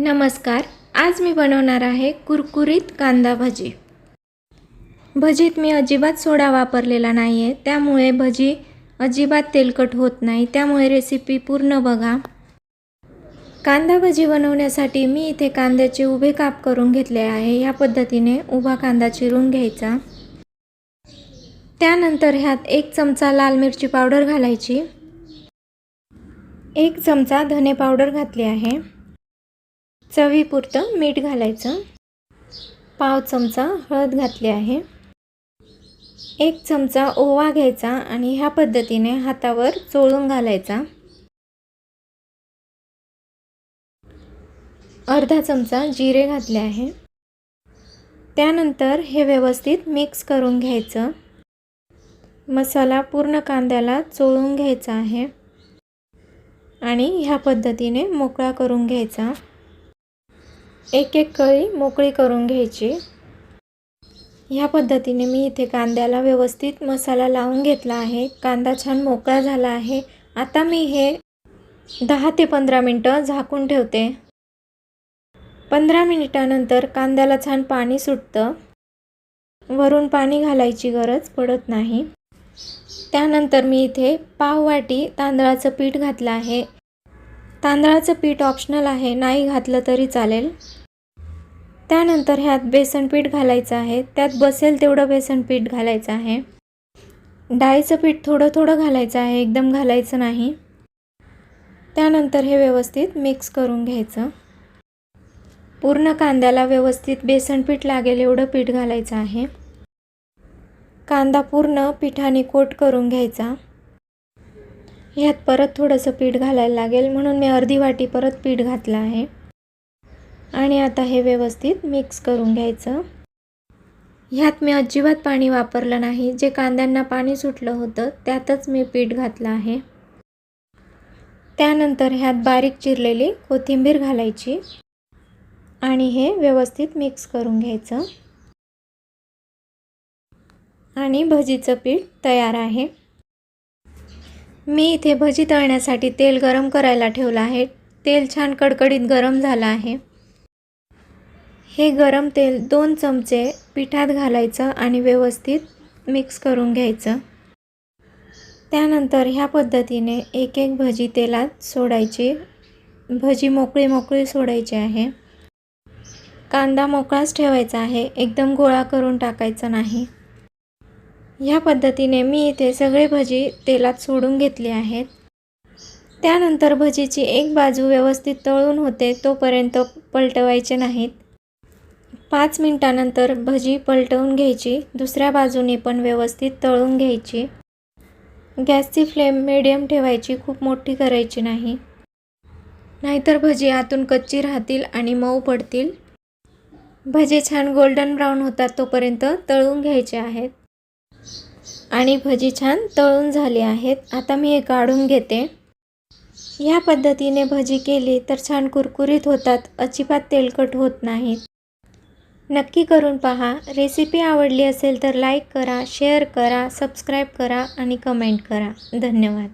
नमस्कार आज मी बनवणार आहे कुरकुरीत कांदा भजी. भजीत मी अजिबात सोडा वापरलेला नाही आहे त्यामुळे भजी अजिबात तेलकट होत नाही त्यामुळे रेसिपी पूर्ण बघा. कांदा भजी बनवण्यासाठी मी इथे कांद्याचे उभे काप करून घेतले आहे या पद्धतीने उभा कांदा चिरून घ्यायचा. त्यानंतर ह्यात एक चमचा लाल मिरची पावडर घालायची. एक चमचा धने पावडर घातली आहे. चवीपुरतं मीठ घालायचं. पाव चमचा हळद घातली आहे. एक चमचा ओवा घ्यायचा आणि ह्या पद्धतीने हातावर चोळून घालायचा. अर्धा चमचा जिरे घातले आहे. त्यानंतर हे व्यवस्थित मिक्स करून घ्यायचं. मसाला पूर्ण कांद्याला चोळून घ्यायचा आहे. आणि ह्या पद्धतीने मोकळा करून घ्यायचा. एक एक कळी मोकळी करून घ्यायची. ह्या पद्धतीने मी इथे कांद्याला व्यवस्थित मसाला लावून घेतला आहे. कांदा छान मोकळा झाला आहे. आता मी हे दहा ते पंधरा मिनटं झाकून ठेवते. पंधरा मिनिटानंतर कांद्याला छान पाणी सुटतं. वरून पाणी घालायची गरज पडत नाही. त्यानंतर मी इथे पाव वाटी तांदळाचं पीठ घातलं आहे. तांदळाचं पीठ ऑप्शनल आहे. नाही घातलं तरी चालेल. त्यानंतर ह्यात बेसन पीठ घालायचं आहे. त्यात बसेल तेवढं बेसन पीठ घालायचं आहे. डाळीचं पीठ थोडं थोडं घालायचं आहे. एकदम घालायचं नाही. त्यानंतर हे व्यवस्थित मिक्स करून घ्यायचं. पूर्ण कांद्याला व्यवस्थित बेसन पीठ लागेल एवढं पीठ घालायचं आहे. कांदा पूर्ण पिठाने कोट करून घ्यायचा. ह्यात परत थोडंसं पीठ घालायला लागेल. म्हणून मी अर्धी वाटी परत पीठ घातलं आहे. आणि आता हे व्यवस्थित मिक्स करून घ्यायचं. ह्यात मी अजिबात पाणी वापरलं नाही. जे कांद्यांना पाणी सुटलं होतं त्यातच मी पीठ घातलं आहे. त्यानंतर ह्यात बारीक चिरलेली कोथिंबीर घालायची आणि हे व्यवस्थित मिक्स करून घ्यायचं. आणि भजीचं पीठ तयार आहे. मी इथे भजी तळण्यासाठी तेल गरम करायला ठेवलं आहे. तेल छान कडकडीत गरम झालं आहे. हे गरम तेल दोन चमचे पिठात घालायचं आणि व्यवस्थित मिक्स करून घ्यायचं. त्यानंतर ह्या पद्धतीने एक एक भजी तेलात सोडायची. भजी मोकळी मोकळी सोडायची आहे. कांदा मोकळाच ठेवायचा आहे. एकदम गोळा करून टाकायचा नाही. ह्या पद्धतीने मी इथे सगळे भजी तेलात सोडून घेतले आहेत. त्यानंतर भजीची एक बाजू व्यवस्थित तळून होते तोपर्यंत पलटवायचे नाहीत. पाच मिनटानंतर भजी पलटवून घ्यायची दुसऱ्या बाजूने पण व्यवस्थित तळून घ्यायची. गॅसची फ्लेम मिडियम ठेवायची खूप मोठी करायची नाही. नाहीतर भजी आतून कच्ची राहतील आणि मऊ पडतील. भजे छान गोल्डन ब्राऊन होतात तोपर्यंत तळून घ्यायचे आहेत. आणि भजी छान तळून झाली आहेत. आता मी हे काढून घेते. ह्या पद्धतीने भजी केली तर छान कुरकुरीत होतात. अजिबात तेलकट होत नाहीत. नक्की करून पहा. रेसिपी आवडली असेल तर लाईक करा शेअर करा सबस्क्राईब करा आणि कमेंट करा. धन्यवाद.